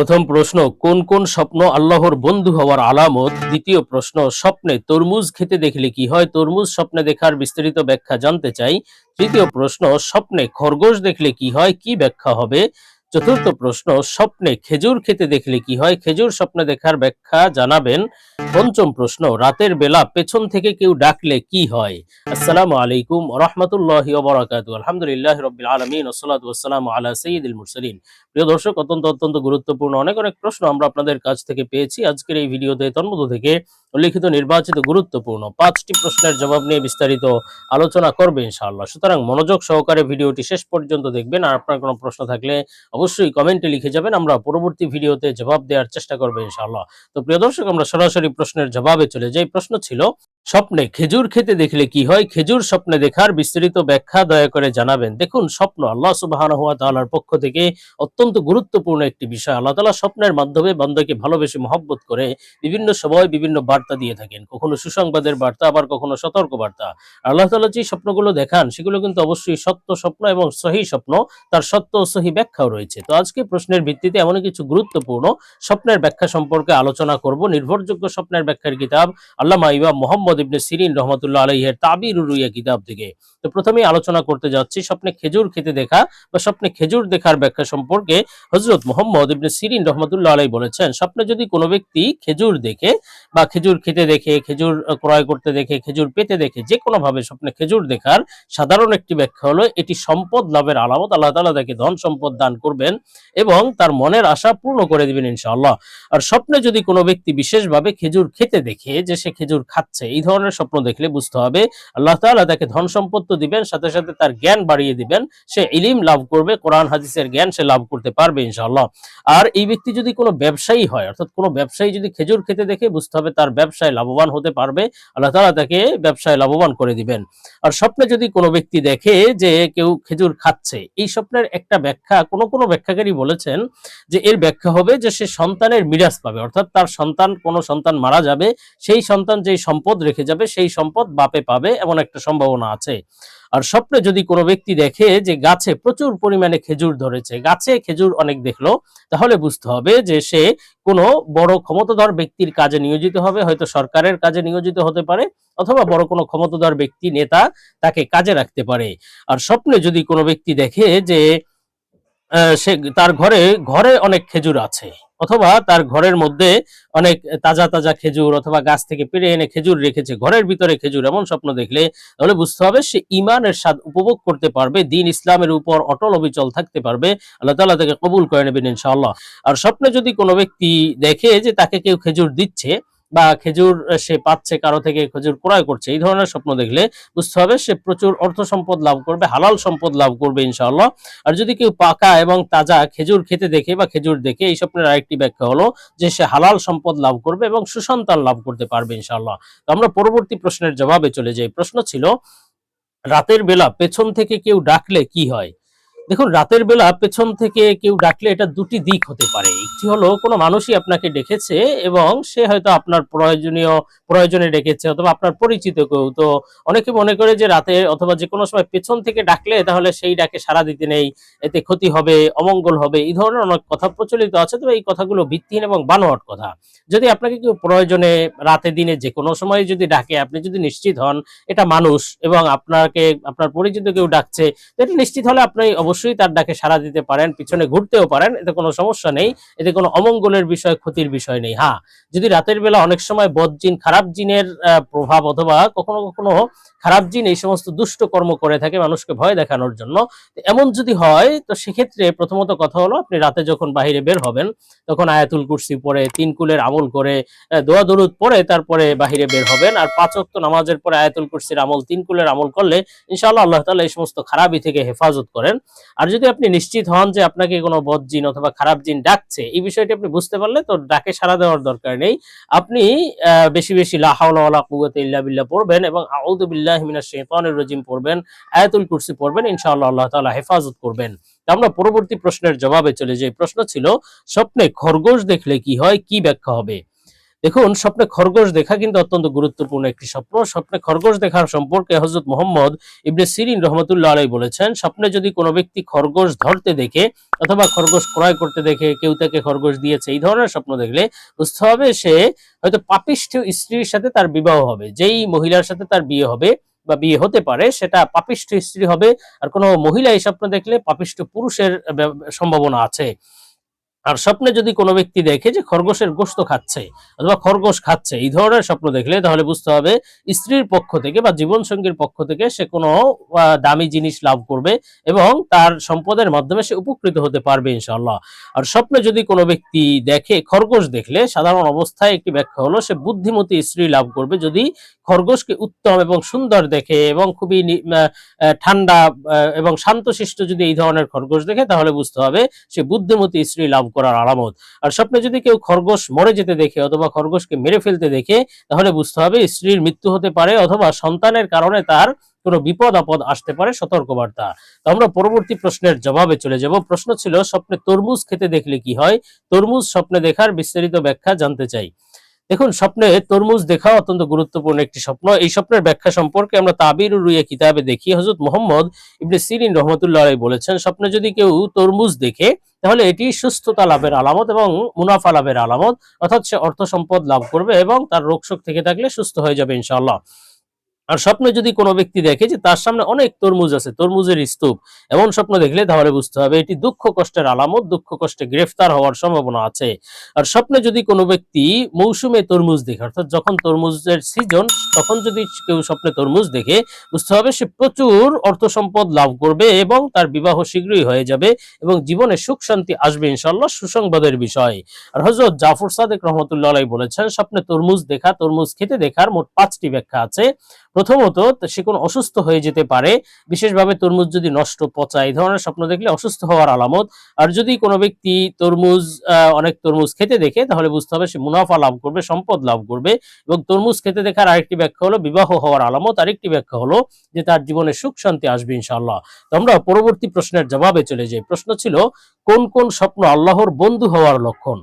প্রথম প্রশ্ন, কোন কোন স্বপ্ন আল্লাহর বন্ধু হওয়ার আলামত? দ্বিতীয় প্রশ্ন, স্বপ্নে তরমুজ খেতে দেখলে কি হয়? তরমুজ স্বপ্নে দেখার বিস্তারিত ব্যাখ্যা জানতে চাই। তৃতীয় প্রশ্ন, স্বপ্নে খরগোশ দেখলে কি হয়? কি ব্যাখ্যা হবে? চতুর্থ প্রশ্ন, স্বপ্নে খেজুর খেতে দেখলে কি হয়? খেজুর স্বপ্নে দেখার ব্যাখ্যা জানাবেন। পঞ্চম প্রশ্ন, রাতের বেলা পেছন থেকে কেউ ডাকলে কি হয়? আসসালামু আলাইকুম রহমতুল্লাহ আলহামদুলিল্লাহ রবিল আলমিন ওসলাত ওসালাম আলা সঈদুল প্রিয় দর্শক, অত্যন্ত অত্যন্ত গুরুত্বপূর্ণ অনেক অনেক প্রশ্ন আমরা আপনাদের কাছ থেকে পেয়েছি। আজকের এই ভিডিওতে তন্মধ্য থেকে উল্লিখিত নির্বাচিত গুরুত্বপূর্ণ পাঁচটি প্রশ্নের জবাব নিয়ে বিস্তারিত আলোচনা করবে ইনশাআল্লাহ। সুতরাং মনোযোগ সহকারে ভিডিওটি শেষ পর্যন্ত দেখবেন। আর আপনার কোনো প্রশ্ন থাকলে অবশ্যই কমেন্টে লিখে যাবেন। আমরা পরবর্তী ভিডিওতে জবাব দেওয়ার চেষ্টা করব ইনশাআল্লাহ। তো প্রিয় দর্শক, আমরা সরাসরি প্রশ্নের জবাবে চলে যাই। প্রশ্ন ছিল স্বপ্নে, খেজুর খেতে দেখলে কি হয়? খেজুর স্বপ্নে দেখার বিস্তারিত ব্যাখ্যা দয়া করে জানাবেন। দেখুন, স্বপ্ন আল্লাহ সুবাহ তাআলার পক্ষ থেকে অত্যন্ত গুরুত্বপূর্ণ একটি বিষয়। আল্লাহ তালা স্বপ্নের মাধ্যমে বান্দাকে ভালোবেসে মহব্বত করে বিভিন্ন সময় বিভিন্ন বার্তা দিয়ে থাকেন। কখনো সুসংবাদের বার্তা, আবার কখনো সতর্ক বার্তা আল্লাহ তালা যে স্বপ্নগুলো দেখান, সেগুলো কিন্তু অবশ্যই সত্য স্বপ্ন এবং সহি স্বপ্ন। তার সত্য ও সহি ব্যাখ্যাও রয়েছে। তো আজকে প্রশ্নের ভিত্তিতে এমন কিছু গুরুত্বপূর্ণ স্বপ্নের ব্যাখ্যা সম্পর্কে আলোচনা করব। নির্ভরযোগ্য স্বপ্নের ব্যাখ্যার কিতাব আল্লাহ ইমাম মোহাম্মদ ইবনে সিরিন রহমতুল্লাহ আলাইহের তাবির রুইয়া কিতাব থেকে। তো প্রথমেই আলোচনা করতে যাচ্ছি, স্বপ্নে খেজুর খেতে দেখা বা স্বপ্নে খেজুর দেখার ব্যাখ্যা সম্পর্কে হজরত মোহাম্মদ ইবনে সিরিন রহমতুল্লাহ আলাই বলেছেন, স্বপ্নে যদি কোনো ব্যক্তি খেজুর দেখে বা খেজুর খেতে দেখে, খেজুর ক্রয় করতে দেখে, খেজুর পেতে দেখে, যে কোনো ভাবে স্বপ্নে খেজুর দেখার সাধারণ একটি ব্যাখ্যা হলো, এটি সম্পদ লাভের আলামত, আল্লাহ তাআলা তাকে ধন সম্পদ দান করবেন এবং তার মনের আশা পূর্ণ করে দিবেন ইনশাআল্লাহ। আর স্বপ্নে যদি কোনো ব্যক্তি বিশেষভাবে খেজুর খেতে দেখে, যে সে খেজুর খাচ্ছে, এই ধরনের স্বপ্ন দেখলে বুঝতে হবে। আল্লাহ তাআলা তাকে ধন সম্পদ তো দিবেন, সাথে সাথে তার জ্ঞান বাড়িয়ে দিবেন। সে ইলিম লাভ করবে, কোরআন, হাদিসের জ্ঞান সে লাভ করতে পারবে ইনশাআল্লাহ। আর এই ব্যক্তি যদি কোনো ব্যবসায়ী হয়, অর্থাৎ কোনো ব্যবসায়ী যদি খেজুর খেতে দেখে, বুঝতে হবে তার ব্যবসায় লাভবান হতে পারবে। আল্লাহ তাআলা তাকে ব্যবসায় লাভবান করে দিবেন। আর স্বপ্নে যদি কোনো ব্যক্তি দেখে যে কেউ খেজুর খাচ্ছে, এই স্বপ্নের একটা ব্যাখ্যা কোনো কোনো ব্যাখ্যাকারী বলেছেন যে এর ব্যাখ্যা হবে যে সে সন্তানের মিরাজ পাবে, অর্থাৎ তার সন্তান, কোনো সন্তান মারা যাবে, সেই সন্তান যে সম্পদ রেখে যাবে, সেই সম্পদ বাপে পাবে এমন একটা সম্ভাবনা আছে। আর স্বপ্নে যদি কোনো ব্যক্তি দেখে যে গাছে প্রচুর পরিমাণে খেজুর ধরেছে, গাছে খেজুর অনেক দেখল, তাহলে বুঝতে হবে যে সে কোনো বড় ক্ষমতাধর ব্যক্তির কাজে নিয়োজিত হবে, হয়তো সরকারের কাজে নিয়োজিত হতে পারে, অথবা বড় কোনো ক্ষমতাধর ব্যক্তি, নেতা তাকে কাজে রাখতে পারে। আর স্বপ্নে যদি কোনো ব্যক্তি দেখে যে সে তার ঘরে ঘরে অনেক খেজুর আছে। অথবা তার ঘরের মধ্যে অনেক তাজা তাজা খেজুর অথবা গাছ থেকে পেরে এনে খেজুর রেখেছে। ঘরের ভিতরে খেজুর এমন স্বপ্ন দেখলে তাহলে বুঝতে হবে সে ইমানের স্বাদ উপভোগ করতে পারবে, দিন ইসলামের উপর অটল অবিচল থাকতে পারবে। আল্লাহ তাআলা তাকে কবুল করে নেবেন ইনশাআল্লাহ। আর স্বপ্নে যদি কোনো ব্যক্তি দেখে যে তাকে কেউ খেজুর দিচ্ছে বা খেজুর সে পাচ্ছে, কারও থেকে খেজুর ক্রয় করছে, এই ধরনের স্বপ্ন দেখলে বুঝতে হবে সে প্রচুর অর্থ সম্পদ লাভ করবে, হালাল সম্পদ লাভ করবে ইনশাআল্লাহ। আর যদি কেউ পাকা এবং তাজা খেজুর খেতে দেখে বা খেজুর দেখে, এই স্বপ্নের আরেকটি ব্যাখ্যা হলো যে সে হালাল সম্পদ লাভ করবে এবং সুসন্তান লাভ করতে পারবে ইনশাআল্লাহ। তো আমরা পরবর্তী প্রশ্নের জবাবে চলে যাই। প্রশ্ন ছিল, রাতের বেলা পেছন থেকে কেউ ডাকলে কি হয়? দেখুন, রাতের বেলা পেছন থেকে কেউ ডাকলে এটা দুটি দিক হতে পারে। একটি হলো, কোনো মানুষই আপনাকে ডেকেছে এবং সে হয়তো আপনার প্রয়োজনীয়, প্রয়োজনে ডেকেছে অথবা আপনার পরিচিত কেউ। তো অনেকে মনে করে যে রাতে অথবা যে কোনো সময় পেছন থেকে ডাকলে তাহলে সেই ডাকে সাড়া দিতে নেই, এতে ক্ষতি হবে, অমঙ্গল হবে, এই ধরনের অনেক কথা প্রচলিত আছে। তবে এই কথাগুলো ভিত্তিহীন এবং বানোয়াট কথা। যদি আপনাকে কেউ প্রয়োজনে রাতে, দিনে যে কোনো সময় যদি ডাকে, আপনি যদি নিশ্চিত হন এটা মানুষ এবং আপনাকে, আপনার পরিচিত কেউ ডাকছে, তো এটা নিশ্চিত হলে আপনি অবশ্যই তার ডাকে সাড়া দিতে পারেন, পিছনে ঘুরতেও পারেন, এতে কোনো সমস্যা নেই, এতে কোনো অমঙ্গলের বিষয়, ক্ষতির বিষয় নেই। হ্যাঁ যদি রাতের বেলা অনেক সময় বদজিন খারাপ জিনের প্রভাব অথবা কখনো কখনো খারাপ জিন এই সমস্ত দুষ্ট কর্ম করে থাকে মানুষকে ভয় দেখানোর জন্য এমন যদি হয়, তো সেক্ষেত্রে প্রথমত কথা হলো, আপনি রাতে যখন বাহিরে বের হবেন, তখন আয়াতুল কুরসি পরে তিন কুলের আমল করে দোয়া দরুদ পরে তারপরে বাহিরে বের হবেন, আর পাঁচ নামাজের পরে আয়াতুল কুরসির আমল, তিন কুলের আমল করলে, ইনশাআল্লাহ আল্লাহ তাআলা এই সমস্ত খারাপই থেকে হেফাজত করেন। আর যদি আপনি নিশ্চিত হন যে আপনাকে কোনো বদ জিন অথবা খারাপ জিন ডাকছে, এই বিষয়টি আপনি বুঝতে পারলে তো ডাকে সাড়া দেওয়ার দরকার নেই। আপনি বেশি বেশি লা হাওলা ওয়ালা কুওয়াতা ইল্লা বিল্লাহ পড়বেন এবং আউযু বিল্লাহি মিনাশ শাইতানির রাজিম পড়বেন, আয়াতুল কুরসি পড়বেন, ইনশাআল্লাহ আল্লাহ তাআলা হেফাজত করবেন। আমরা পরবর্তী প্রশ্নের জবাবে চলে যাই। প্রশ্ন ছিল, স্বপ্নে খরগোশ দেখলে কি হয়, কি ব্যাখ্যা হবে? দেখুন, স্বপ্নে খরগোশ দেখা কিন্তু অত্যন্ত গুরুত্বপূর্ণ একটি স্বপ্ন। স্বপ্নে খরগোশ দেখার সম্পর্কে হজরত মোহাম্মদ ইবনে সিরিন রহমতুল্লাহ আলাই বলেছেন, স্বপ্নে যদি কোনো ব্যক্তি খরগোশ ধরতে দেখে অথবা খরগোশ ক্রয় করতে দেখে, কেউ তাকে খরগোশ দিয়েছে, এই ধরনের স্বপ্ন দেখলে বুঝতে হবে সে হয়তো পাপিষ্ঠ স্ত্রীর সাথে তার বিবাহ হবে। যেই মহিলার সাথে তার বিয়ে হবে বা বিয়ে হতে পারে, সেটা পাপিষ্ঠ স্ত্রী হবে। আর কোনো মহিলা এই স্বপ্ন দেখলে পাপিষ্ঠ পুরুষের সম্ভাবনা আছে। আর স্বপ্নে যদি কোনো ব্যক্তি দেখে যে খরগোশের গোস্ত খাচ্ছে অথবা খরগোশ খাচ্ছে, এই ধরনের স্বপ্ন দেখলে তাহলে বুঝতে হবে স্ত্রীর পক্ষ থেকে বা জীবন সঙ্গীর পক্ষ থেকে সে কোনো দামি জিনিস লাভ করবে এবং তার সম্পদের মাধ্যমে সে উপকৃত হতে পারবে ইনশাআল্লাহ। আর স্বপ্নে যদি কোনো ব্যক্তি দেখে, খরগোশ দেখলে সাধারণ অবস্থায় একটি ব্যাখ্যা হলো, সে বুদ্ধিমতী স্ত্রী লাভ করবে যদি খরগোশকে উত্তম এবং সুন্দর দেখে এবং খুবই ঠান্ডা এবং শান্তশিষ্ট যদি এই ধরনের খরগোশ দেখে, তাহলে বুঝতে হবে সে বুদ্ধিমতী স্ত্রী লাভ করার আলামত। আর স্বপ্নে যদি কেউ খরগোশ মরে যেতে দেখে অথবা খরগোশকে মেরে ফেলতে দেখে, তাহলে বুঝতে হবে স্ত্রীর মৃত্যু হতে পারে অথবা সন্তানের কারণে তার কোনো বিপদ, আপদ আসতে পারে সতর্কবার্তা। তো আমরা পরবর্তী প্রশ্নের জবাবে চলে যাব। প্রশ্ন ছিল, স্বপ্নে তরমুজ খেতে দেখলে কি হয়? তরমুজ স্বপ্নে দেখার বিস্তারিত ব্যাখ্যা জানতে চাই। দেখুন, স্বপ্নে তরমুজ দেখা অত্যন্ত গুরুত্বপূর্ণ একটি স্বপ্ন। এই স্বপ্নের ব্যাখ্যা সম্পর্কে আমরা তাবির রুইয়া কিতাবে দেখি। হজরত মোহাম্মদ ইবনে সিরিন রহমতুল্লাহ বলেছেন, স্বপ্নে যদি কেউ তরমুজ দেখে, তাহলে এটি সুস্থতা লাভের আলামত এবং মুনাফা লাভের আলামত। অর্থাৎ সে অর্থ সম্পদ লাভ করবে এবং তার রোগশোক থেকে থাকলে সুস্থ হয়ে যাবে ইনশাআল্লাহ। আর স্বপ্নে যদি কোনো ব্যক্তি দেখে যে তার সামনে অনেক তরমুজ আছে, তরমুজের স্তূপ, এমন স্বপ্ন দেখলে তাহলে বুঝতে হবে এটি দুঃখ কষ্টের আলামত, দুঃখ কষ্টে গ্রেফতার হওয়ার সম্ভাবনা আছে। আর স্বপ্নে যদি কোনো ব্যক্তি মৌসুমে তরমুজ দেখে, অর্থাৎ যখন তরমুজের সিজন তখন যদি কেউ স্বপ্নে তরমুজ দেখে, বুঝতে হবে সে প্রচুর অর্থ সম্পদ লাভ করবে এবং তার বিবাহ শীঘ্রই হয়ে যাবে এবং জীবনে সুখ শান্তি আসবে ইনশাল্লাহ সুসংবাদের বিষয়। আর হজরত জাফর সাদেক রহমতুল্লাহ বলেছেন, স্বপ্নে তরমুজ দেখা, তরমুজ খেতে দেখার মোট পাঁচটি ব্যাখ্যা আছে। প্রথমত সে কোনো অসুস্থ হয়ে যেতে পারে। বিশেষভাবে তরমুজ যদি নষ্ট পচা এই ধরনের স্বপ্ন দেখলে অসুস্থ হওয়ার আলামত। আর যদি কোনো ব্যক্তি তরমুজ অনেক তরমুজ খেতে দেখে, তাহলে বুঝতে হবে সে মুনাফা লাভ করবে, সম্পদ লাভ করবে। এবং তরমুজ খেতে দেখার আরেকটি ব্যাখ্যা হলো বিবাহ হওয়ার আলামত। আরেকটি ব্যাখ্যা হলো যে তার জীবনে সুখ শান্তি আসবে ইনশাআল্লাহ। তো আমরা পরবর্তী প্রশ্নের জবাবে চলে যাই। প্রশ্ন ছিল, কোন কোন স্বপ্ন আল্লাহর বন্ধু হওয়ার লক্ষণ?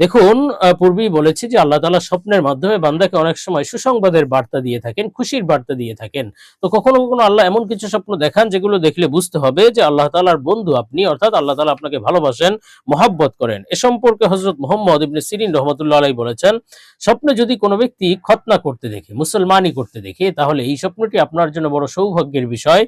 দেখুন পূর্বেই বলেছি যে আল্লাহ তাআলা স্বপ্নের মাধ্যমে বান্দাকে অনেক সময় সুসংবাদের বার্তা দিয়ে থাকেন, খুশির বার্তা দিয়ে থাকেন। তো কখনো কখনো আল্লাহ এমন কিছু স্বপ্ন দেখান যেগুলো দেখলে বুঝতে হবে যে আল্লাহ তালার বন্ধু আপনি, অর্থাৎ আল্লাহ তালা আপনাকে ভালোবাসেন, মহাব্বত করেন। এ সম্পর্কে হজরত মোহাম্মদ ইবনে সিরিন রহমতুল্লাহ আলাই বলেছেন, স্বপ্নে যদি কোনো ব্যক্তি খতনা করতে দেখে, মুসলমানি করতে দেখে, তাহলে এই স্বপ্নটি আপনার জন্য বড় সৌভাগ্যের বিষয়।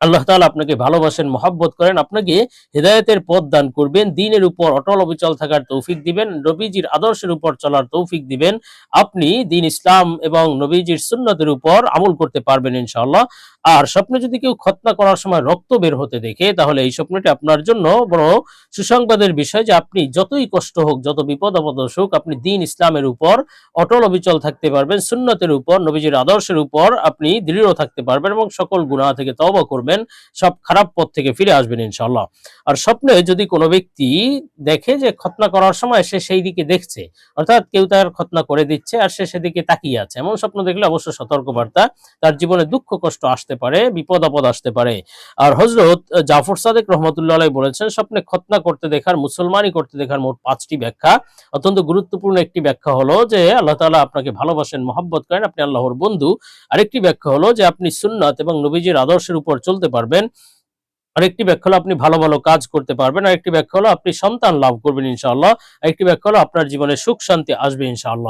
আল্লাহ তাআলা আপনাকে ভালোবাসেন, মহাব্বত করেন, আপনাকে হেদায়েতের পথ দান করবেন, দিনের উপর অটল অবিচল থাকার তৌফিক দিবেন, নবীজির আদর্শের উপর চলার তৌফিক দিবেন, আপনি দিন ইসলাম এবং নবীজির সুন্নতের উপর আমল করতে পারবেন ইনশাআল্লাহ। আর স্বপ্নে যদি কেউ খতনা করার সময় রক্ত বের হতে দেখে, তাহলে এই স্বপ্নটি আপনার জন্য বড় সুসংবাদের বিষয় যে আপনি যতই কষ্ট হোক, যত বিপদ আপদ হোক, আপনি দিন ইসলামের উপর অটল অবিচল থাকতে পারবেন, সুন্নতের উপর, নবীজির আদর্শের উপর আপনি দৃঢ় থাকতে পারবেন এবং সকল গুনাহ থেকে তওবা করবেন। সব খারাপ পথ থেকে ফিরে আসবেন ইনশাআল্লাহ। আর স্বপ্নে যদি কোনো ব্যক্তি দেখে যে খতনা করার সময় সে সেই দিকে দেখছে, অর্থাৎ কেউ তার খতনা করে দিচ্ছে আর সে সেদিকে তাকিয়ে আছে, এমন স্বপ্ন দেখলে অবশ্য সতর্কবার্তা, তার জীবনে দুঃখ কষ্ট আসতে পারে, বিপদ আপদ আসতে পারে। আর হজরত জাফর সাদেক রহমতুল্লাহ বলেছেন, স্বপ্নে খতনা করতে দেখার মুসলমানি করতে দেখার মোট পাঁচটি ব্যাখ্যা। অত্যন্ত গুরুত্বপূর্ণ একটি ব্যাখ্যা হলো যে আল্লাহ তাআলা আপনাকে ভালোবাসেন, মহব্বত করেন, আপনি আল্লাহর বন্ধু। আরেকটি ব্যাখ্যা হলো যে আপনি সুন্নাত এবং নবীজির আদর্শের উপর চলতে পারবেন। আরেকটি ব্যাখ্যা হলো আপনি ভালো ভালো কাজ করতে পারবেন। আরেকটি ব্যাখ্যা হলো আপনি সন্তান লাভ করবেন ইনশাআল্লাহ। আরেকটি ব্যাখ্যা হলো আপনার জীবনে সুখ, শান্তি আসবে ইনশাআল্লাহ।